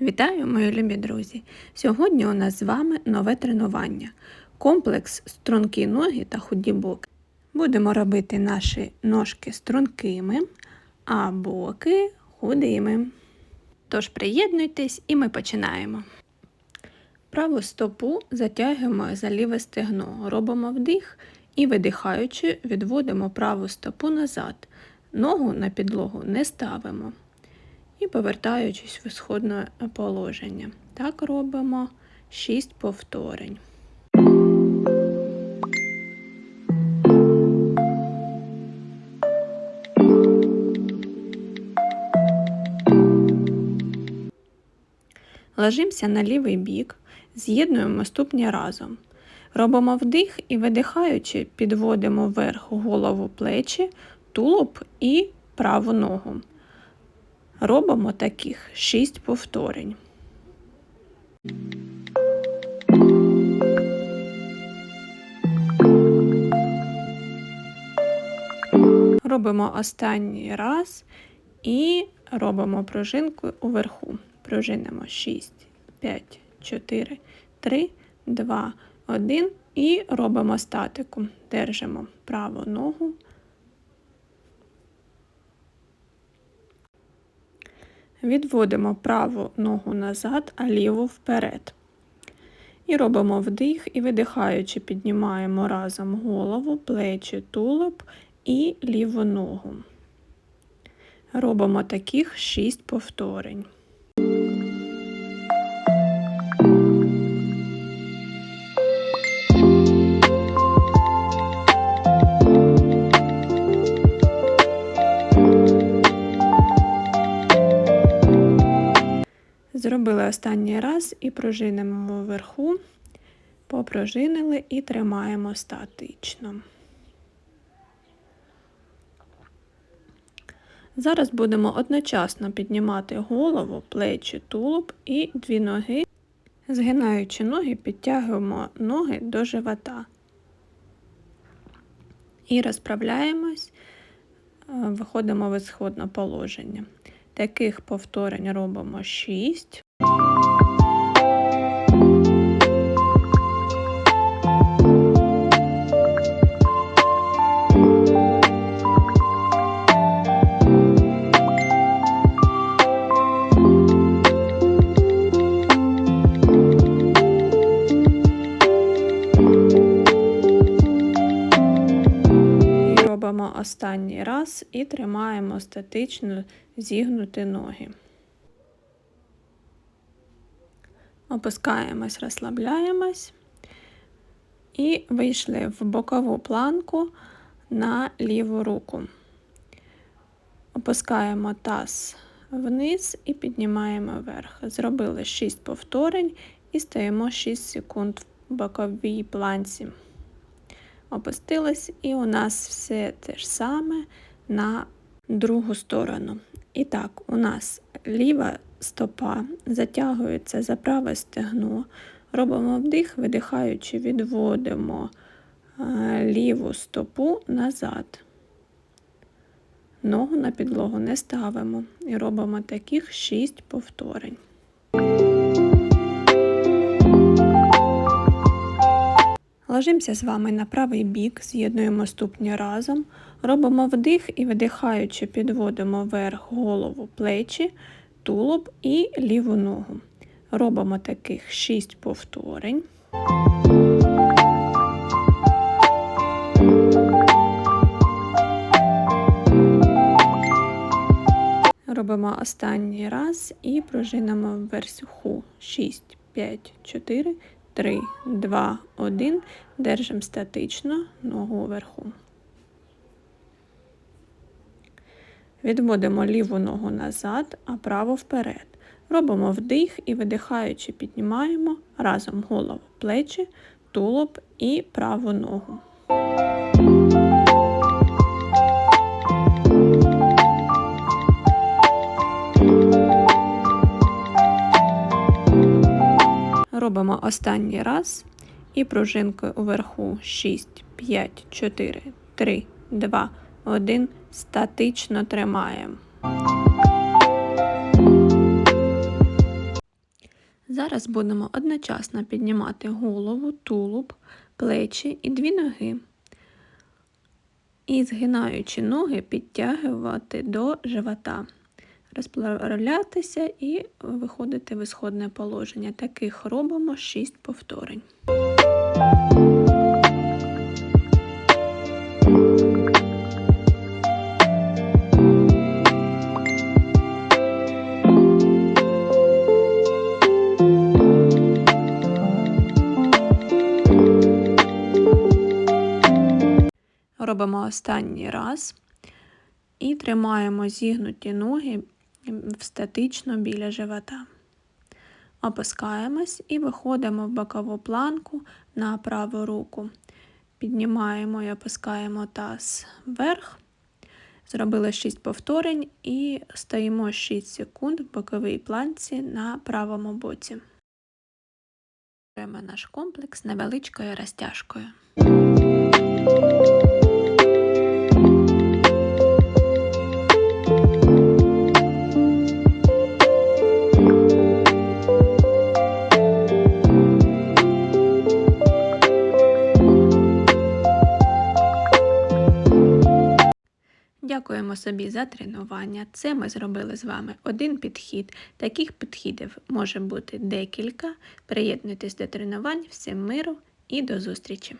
Вітаю, мої любі друзі! Сьогодні у нас з вами нове тренування. Комплекс стрункі ноги та худі боки. Будемо робити наші ножки стрункими, а боки худими. Тож приєднуйтесь і ми починаємо. Праву стопу затягуємо за ліве стегно, робимо вдих і видихаючи, відводимо праву стопу назад. Ногу на підлогу не ставимо. І повертаючись в ісходне положення. Так робимо 6 повторень. Ложимося на лівий бік, з'єднуємо ступні разом. Робимо вдих і видихаючи, підводимо вверх голову плечі, тулуб і праву ногу. Робимо таких 6 повторень. Робимо останній раз і робимо пружинку уверху. Пружинимо 6, 5, 4, 3, 2, 1 і робимо статику. Держимо праву ногу. Відводимо праву ногу назад, а ліву вперед. І робимо вдих і видихаючи, піднімаємо разом голову, плечі, тулуб і ліву ногу. Робимо таких 6 повторень. Зробили останній раз і пружинимо вверху, попрожинили і тримаємо статично. Зараз будемо одночасно піднімати голову, плечі, тулуб і дві ноги. Згинаючи ноги, підтягуємо ноги до живота. І розправляємось, виходимо в ісходне положення. Таких повторень робимо 6. Робимо останній раз і тримаємо статично зігнути ноги. Опускаємось, розслабляємось і вийшли в бокову планку на ліву руку. Опускаємо таз вниз і піднімаємо вверх. Зробили 6 повторень і стоїмо 6 секунд в боковій планці. Опустились, і у нас все те ж саме на другу сторону. І так, у нас ліва стопа затягується за праве стегно. Робимо вдих, видихаючи, відводимо ліву стопу назад. Ногу на підлогу не ставимо і робимо таких 6 повторень. Ложимося з вами на правий бік, з'єднуємо ступні разом, робимо вдих і видихаючи, підводимо вверх голову, плечі, тулуб і ліву ногу. Робимо таких 6 повторень. Робимо останній раз і пружинимо вверху 6, 5, 4, 3, 2, 1. Держимо статично ногу вверху. Відводимо ліву ногу назад, а праву вперед. Робимо вдих і видихаючи, піднімаємо разом голову, плечі, тулуб і праву ногу. Робимо останній раз і пружинкою уверху 6, 5, 4, 3, 2, 1. Статично тримаємо. Зараз будемо одночасно піднімати голову, тулуб, плечі і дві ноги. І згинаючи ноги, підтягувати до живота. Розплавлятися і виходити в ісходне положення. Таких робимо 6 повторень. Робимо останній раз і тримаємо зігнуті ноги статично біля живота. Опускаємось і виходимо в бокову планку на праву руку. Піднімаємо і опускаємо таз вверх. Зробили 6 повторень і стоїмо 6 секунд в боковій планці на правому боці. Наш комплекс невеличкою розтяжкою. Дякуємо собі за тренування. Це ми зробили з вами один підхід. Таких підхідів може бути декілька. Приєднуйтесь до тренувань, всім миру і до зустрічі!